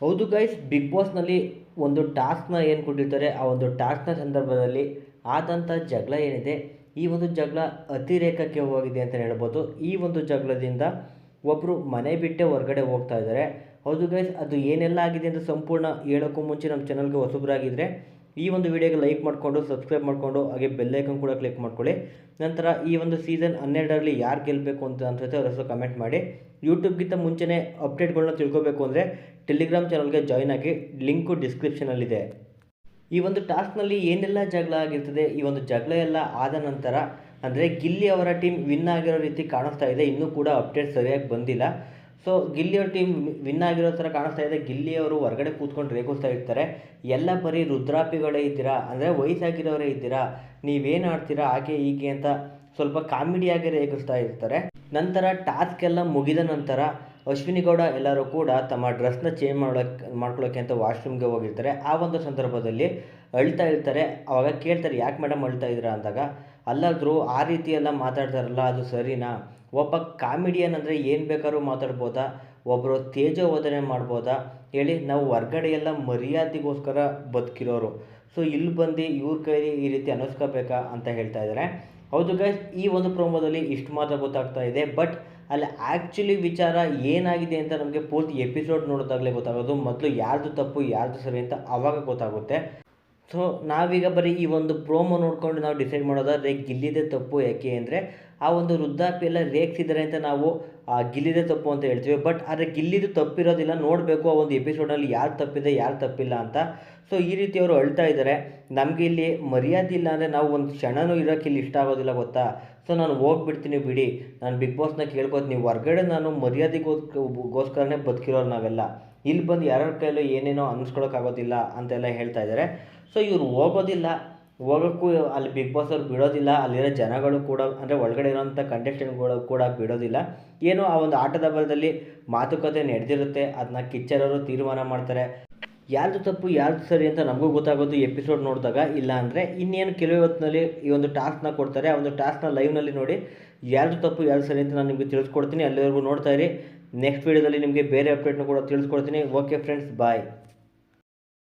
ಹೌದು guys big ಬಾಸ್ನಲ್ಲಿ ಒಂದು ಟಾಸ್ಕ್ನ ಏನು ಕೊಟ್ಟಿರ್ತಾರೆ, ಆ ಒಂದು ಟಾಸ್ಕ್ನ ಸಂದರ್ಭದಲ್ಲಿ ಆದಂಥ ಜಗಳ ಏನಿದೆ, ಈ ಒಂದು ಜಗಳ ಅತಿರೇಕಕ್ಕೆ ಹೋಗಿದೆ ಅಂತ ಹೇಳ್ಬೋದು. ಈ ಒಂದು ಜಗಳದಿಂದ ಒಬ್ಬರು ಮನೆ ಬಿಟ್ಟೆ ಹೊರಗಡೆ ಹೋಗ್ತಾ ಇದ್ದಾರೆ. ಹೌದು ಗೈಸ್ ಅದು ಏನೆಲ್ಲ ಆಗಿದೆ ಅಂತ ಸಂಪೂರ್ಣ ಹೇಳೋಕ್ಕೂ ಮುಂಚೆ ನಮ್ಮ ಚಾನಲ್ಗೆ ಹೊಸಬರಾಗಿದ್ದರೆ ಈ ಒಂದು ವಿಡಿಯೋಗೆ ಲೈಕ್ ಮಾಡಿಕೊಂಡು ಸಬ್ಸ್ಕ್ರೈಬ್ ಮಾಡಿಕೊಂಡು, ಹಾಗೆ ಬೆಲ್ಲೈಕನ್ ಕೂಡ ಕ್ಲಿಕ್ ಮಾಡ್ಕೊಳ್ಳಿ. ನಂತರ ಈ ಒಂದು ಸೀಸನ್ ಹನ್ನೆರಡರಲ್ಲಿ ಯಾರು ಗೆಲ್ಲಬೇಕು ಅಂತ ಅನ್ಸುತ್ತೆ ಅವರ ಹೆಸರು ಕಮೆಂಟ್ ಮಾಡಿ. ಯೂಟ್ಯೂಬ್ಗಿಂತ ಮುಂಚೆನೇ ಅಪ್ಡೇಟ್ಗಳನ್ನ ತಿಳ್ಕೊಬೇಕು ಅಂದರೆ ಟೆಲಿಗ್ರಾಮ್ ಚಾನಲ್ಗೆ ಜಾಯ್ನ್ ಆಗಿ ಲಿಂಕು ಡಿಸ್ಕ್ರಿಪ್ಷನಲ್ಲಿದೆ ಈ ಒಂದು ಟಾಸ್ಕ್ನಲ್ಲಿ ಏನೆಲ್ಲ ಜಗಳ ಆಗಿರ್ತದೆ, ಈ ಒಂದು ಜಗಳ ಎಲ್ಲ ಆದ ನಂತರ ಅಂದರೆ ಗಿಲ್ಲಿ ಅವರ ಟೀಮ್ ವಿನ್ ಆಗಿರೋ ರೀತಿ ಕಾಣಿಸ್ತಾ ಇದೆ. ಇನ್ನೂ ಕೂಡ ಅಪ್ಡೇಟ್ ಸರಿಯಾಗಿ ಬಂದಿಲ್ಲ. ಸೊ ಗಿಲ್ಲಿ ಅವ್ರ ಟೀಮ್ ವಿನ್ ಆಗಿರೋ ಥರ ಕಾಣಿಸ್ತಾ ಇದೆ. ಗಿಲ್ಲಿ ಅವರು ಹೊರಗಡೆ ಕೂತ್ಕೊಂಡು ರೇಗಿಸ್ತಾ ಇರ್ತಾರೆ. ಎಲ್ಲ ಬರೀ ರುದ್ರಾಪಿಗಳೇ ಇದ್ದೀರಾ? ಅಂದರೆ ವಯಸ್ಸಾಗಿರೋರೇ ಇದ್ದೀರಾ? ನೀವೇನು ಆಡ್ತೀರಾ? ಹಾಗೆ ಹೀಗೆ ಅಂತ ಸ್ವಲ್ಪ ಕಾಮಿಡಿಯಾಗಿ ರೇಗಿಸ್ತಾ ಇರ್ತಾರೆ. ನಂತರ ಟಾಸ್ಕ್ ಎಲ್ಲ ಮುಗಿದ ನಂತರ ಅಶ್ವಿನಿ ಗೌಡ ಎಲ್ಲರೂ ಕೂಡ ತಮ್ಮ ಡ್ರೆಸ್ನ ಚೇಂಜ್ ಮಾಡೋಕ್ಕೆ ಮಾಡ್ಕೊಳ್ಳೋಕೆ ಅಂತ ವಾಶ್ರೂಮ್ಗೆ ಹೋಗಿರ್ತಾರೆ. ಆ ಒಂದು ಸಂದರ್ಭದಲ್ಲಿ ಅಳ್ತಾ ಇರ್ತಾರೆ ಅವಾಗ ಕೇಳ್ತಾರೆ, ಯಾಕೆ ಮೇಡಮ್ ಅಳ್ತಾ ಇದ್ದೀರಾ? ಅಂದಾಗ, ಅಲ್ಲಾದರೂ ಆ ರೀತಿ ಎಲ್ಲ ಮಾತಾಡ್ತಾರಲ್ಲ, ಅದು ಸರಿನಾ? ಒಬ್ಬ ಕಾಮಿಡಿಯನ್ ಅಂದರೆ ಏನು ಬೇಕಾದ್ರೂ ಮಾತಾಡ್ಬೋದಾ? ಒಬ್ಬರು ತೇಜೋವಧನೆ ಮಾಡ್ಬೋದಾ? ಹೇಳಿ, ನಾವು ಹೊರ್ಗಡೆ ಎಲ್ಲ ಮರ್ಯಾದೆಗೋಸ್ಕರ ಬದುಕಿರೋರು. ಸೊ, ಇಲ್ಲಿ ಬಂದು ಇವ್ರ ಕೈಲಿ ಈ ರೀತಿ ಅನ್ನಿಸ್ಕೋಬೇಕಾ ಅಂತ ಹೇಳ್ತಾ ಇದ್ದಾರೆ. ಹೌದು ಗೈಸ್ ಈ ಒಂದು ಪ್ರೋಮೋದಲ್ಲಿ ಇಷ್ಟು ಮಾತ್ರ ಗೊತ್ತಾಗ್ತಾ ಇದೆ. ಬಟ್ ಅಲ್ಲಿ ಆ್ಯಕ್ಚುಲಿ ವಿಚಾರ ಏನಾಗಿದೆ ಅಂತ ನಮಗೆ ಪೂರ್ತಿ ಎಪಿಸೋಡ್ ನೋಡಿದಾಗಲೇ ಗೊತ್ತಾಗೋದು. ಮೊದಲು ಯಾರ್ದು ತಪ್ಪು, ಯಾರ್ದು ಸರಿ ಅಂತ ಆವಾಗ ಗೊತ್ತಾಗುತ್ತೆ. ಸೊ ನಾವೀಗ ಬರೀ ಈ ಒಂದು ಪ್ರೋಮೋ ನೋಡಿಕೊಂಡು ನಾವು ಡಿಸೈಡ್ ಮಾಡೋದಾದರೆ, ಗಿಲ್ಲಿದೆ ತಪ್ಪು ಯಾಕೆ ಅಂದರೆ ಆ ಒಂದು ವೃದ್ಧಾಪ್ಯ ಎಲ್ಲ ರೇಗಿಸಿದ್ದಾರೆ ಅಂತ ನಾವು, ಆ ಗಿಲ್ಲಿದೆ ತಪ್ಪು ಅಂತ ಹೇಳ್ತೀವಿ. ಬಟ್ ಆದರೆ ಗಿಲ್ಲಿದು ತಪ್ಪಿರೋದಿಲ್ಲ. ನೋಡಬೇಕು ಆ ಒಂದು ಎಪಿಸೋಡಲ್ಲಿ ಯಾರು ತಪ್ಪಿದೆ, ಯಾರು ತಪ್ಪಿಲ್ಲ ಅಂತ. ಸೊ ಈ ರೀತಿ ಅವರು ಅಳ್ತಾ ಇದ್ದಾರೆ. ನಮಗೆ ಇಲ್ಲಿ ಮರ್ಯಾದೆ ಇಲ್ಲ ಅಂದರೆ ನಾವು ಒಂದು ಕ್ಷಣನೂ ಇರೋಕ್ಕೆ ಇಲ್ಲಿ ಇಷ್ಟ ಆಗೋದಿಲ್ಲ ಗೊತ್ತಾ? ಸೊ ನಾನು ಹೋಗ್ಬಿಡ್ತೀನಿ ಬಿಡಿ. ನಾನು ಬಿಗ್ ಬಾಸ್ನ ಕೇಳ್ಕೊತೀನಿ ಹೊರ್ಗಡೆ ನಾನು ಮರ್ಯಾದೆಗೋಸ್ಕರನೇ ಬದುಕಿರೋರು ನಾವೆಲ್ಲ. ಇಲ್ಲಿ ಬಂದು ಯಾರ ಕೈಲೂ ಏನೇನೋ ಅನ್ನಿಸ್ಕೊಳಕ್ಕಾಗೋದಿಲ್ಲ ಅಂತೆಲ್ಲ ಹೇಳ್ತಾ ಇದ್ದಾರೆ. ಸೊ ಇವರು ಹೋಗೋದಿಲ್ಲ. ಹೋಗೋಕ್ಕೂ ಅಲ್ಲಿ ಬಿಗ್ ಬಾಸ್ ಅವ್ರು ಬಿಡೋದಿಲ್ಲ, ಅಲ್ಲಿರೋ ಜನಗಳು ಕೂಡ, ಅಂದರೆ ಒಳಗಡೆ ಇರೋಂಥ ಕಂಟೆಸ್ಟೆಂಟ್ಗಳು ಕೂಡ ಬಿಡೋದಿಲ್ಲ. ಏನು ಆ ಒಂದು ಆಟದ ಬಲದಲ್ಲಿ ಮಾತುಕತೆ ನಡೆದಿರುತ್ತೆ ಅದನ್ನ ಕಿಚ್ಚರವರು ತೀರ್ಮಾನ ಮಾಡ್ತಾರೆ. ಯಾರ್ದು ತಪ್ಪು, ಯಾರ್ದು ಸರಿ ಅಂತ ನಮಗೂ ಗೊತ್ತಾಗೋದು ಎಪಿಸೋಡ್ ನೋಡಿದಾಗ. ಇಲ್ಲ ಅಂದರೆ ಇನ್ನೇನು ಕೆಲವೇ ಹೊತ್ತಿನಲ್ಲಿ ಈ ಒಂದು ಟಾಸ್ಕ್ನ ಕೊಡ್ತಾರೆ. ಆ ಒಂದು ಟಾಸ್ಕ್ನ ಲೈವ್ನಲ್ಲಿ ನೋಡಿ ಯಾರ್ದು ತಪ್ಪು, ಯಾರ್ದು ಸರಿ ಅಂತ ನಾನು ನಿಮಗೆ ತಿಳಿಸ್ಕೊಡ್ತೀನಿ. ಅಲ್ಲಿವರೆಗೂ ನೋಡ್ತಾ ಇರಿ. ನೆಕ್ಸ್ಟ್ ವೀಡಿಯೋದಲ್ಲಿ ನಿಮಗೆ ಬೇರೆ ಅಪ್ಡೇಟ್ನ ಕೂಡ ತಿಳಿಸ್ಕೊಡ್ತೀನಿ. Okay friends bye